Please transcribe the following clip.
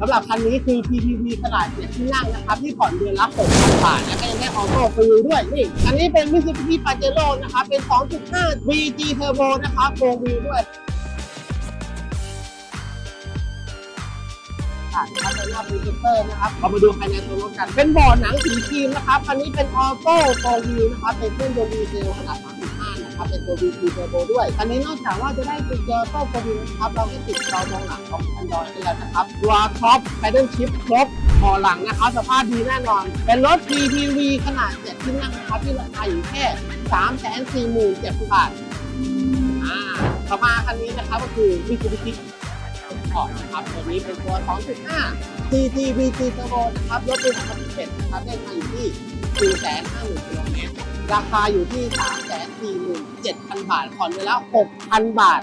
สำหรับคันนี้คือ PPV ขนาดเจ็ดที่นั่งนะครับ ที่ผ่อนเดือนละ6,000บาทแล้วก็ยังได้ออโต้ฟรีด้วยนี่อันนี้เป็น Mitsubishi Pajero นะครับ เป็น 2.5 VG Turbo นะครับ4 wheel ด้วยค่ะนะครับเป็นหน้าพรีเซนเตอร์นะครับเรามาดูภายในตัวรถกัน เป็นบอร์ดหนังสีครีมนะครับ คันนี้เป็นออโต้โฟวีนะครับ เป็นเครื่องยนต์ดีเซลขนาด35 นะครับเป็นตัว VT Turbo ด้วยคันนี้นอกจากว่าจะได้เป็นเจอโต้โฟวีนะครับเราก็ติดจอมองหลังของ Android ให้แล้วนะครับตัวท็อปแพดเดิลชิพครบพอหลังนะครับสภาพดีแน่นอน เป็นรถ PPV ขนาด7ที่นั่งนะครับที่ราคาอยู่แค่ 347,000บาทอ่าต่อมาคันนี้นะครับก็คือ Mitsubishi ก่อนนะครับตัวนี้เป็นตัว 2.5 CTVG Turbo นะครับรถเป็น2017นะครับได้มาอยู่ที่450,000กิโล ราคาอยู่ที่ 347,000 บาทผ่อนไปแล้ว 6,000 บาท